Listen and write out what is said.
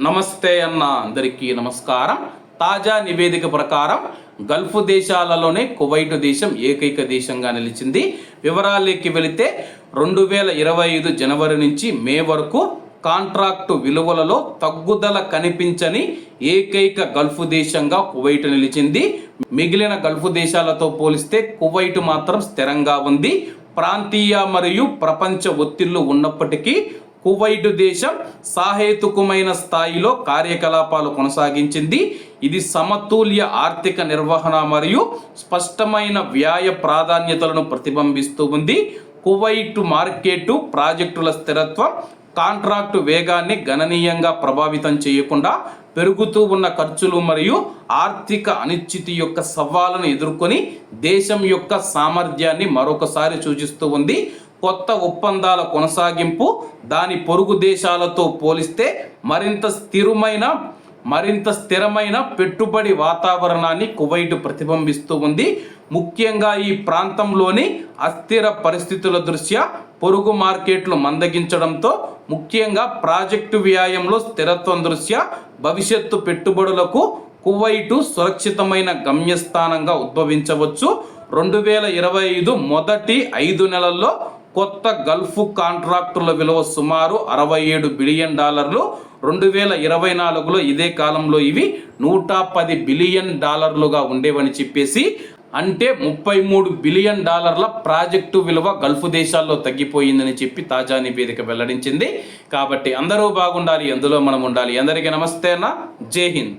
నమస్తే అన్న అందరికీ నమస్కారం. తాజా నివేదిక ప్రకారం గల్ఫ్ దేశాలలోనే కువైట్ దేశం ఏకైక దేశంగా నిలిచింది. వివరాలకి వెళితే రెండు వేల ఇరవై ఐదు జనవరి నుంచి మే వరకు కాంట్రాక్టు విలువలలో తగ్గుదల కనిపించని ఏకైక గల్ఫ్ దేశంగా కువైట్ నిలిచింది. మిగిలిన గల్ఫ్ దేశాలతో పోలిస్తే కువైట్ మాత్రం స్థిరంగా ఉంది. ప్రాంతీయ మరియు ప్రపంచ ఒత్తిళ్ళు ఉన్నప్పటికీ కువైట్ దేశం సాహేతుకమైన స్థాయిలో కార్యకలాపాలు కొనసాగించింది. ఇది సమతుల్య ఆర్థిక నిర్వహణ మరియు స్పష్టమైన వ్యాయ ప్రాధాన్యతలను ప్రతిబింబిస్తూ ఉంది. కువైట్ మార్కెట్ ప్రాజెక్టుల స్థిరత్వం కాంట్రాక్టు వేగాన్ని గణనీయంగా ప్రభావితం చేయకుండా పెరుగుతూ ఉన్న ఖర్చులు మరియు ఆర్థిక అనిశ్చితి యొక్క సవాళ్ళను ఎదుర్కొని దేశం యొక్క సామర్థ్యాన్ని మరొకసారి సూచిస్తూ ఉంది. కొత్త ఒప్పందాల కొనసాగింపు దాని పొరుగు దేశాలతో పోలిస్తే మరింత స్థిరమైన మరింత స్థిరమైన పెట్టుబడి వాతావరణాన్ని కువైట్ ప్రతిబింబిస్తూ ఉంది. ముఖ్యంగా ఈ ప్రాంతంలోని అస్థిర పరిస్థితుల దృష్ట్యా పొరుగు మార్కెట్లు మందగించడంతో ముఖ్యంగా ప్రాజెక్టు వ్యాయంలో స్థిరత్వం దృష్ట్యా భవిష్యత్తు పెట్టుబడులకు కువైటు సురక్షితమైన గమ్యస్థానంగా ఉద్భవించవచ్చు. రెండు వేల ఇరవై ఐదు మొదటి ఐదు నెలల్లో కొత్త గల్ఫ్ కాంట్రాక్టుల విలువ సుమారు అరవై ఏడు బిలియన్ డాలర్లు. రెండు వేల ఇరవై నాలుగులో ఇదే కాలంలో ఇవి నూట పది బిలియన్ డాలర్లుగా ఉండేవని చెప్పేసి అంటే ముప్పై మూడు బిలియన్ డాలర్ల ప్రాజెక్టు విలువ గల్ఫ్ దేశాల్లో తగ్గిపోయిందని చెప్పి తాజా నివేదిక వెల్లడించింది. కాబట్టి అందరూ బాగుండాలి ఎందులో మనం ఉండాలి. అందరికీ నమస్తే అన్న. జై హింద్.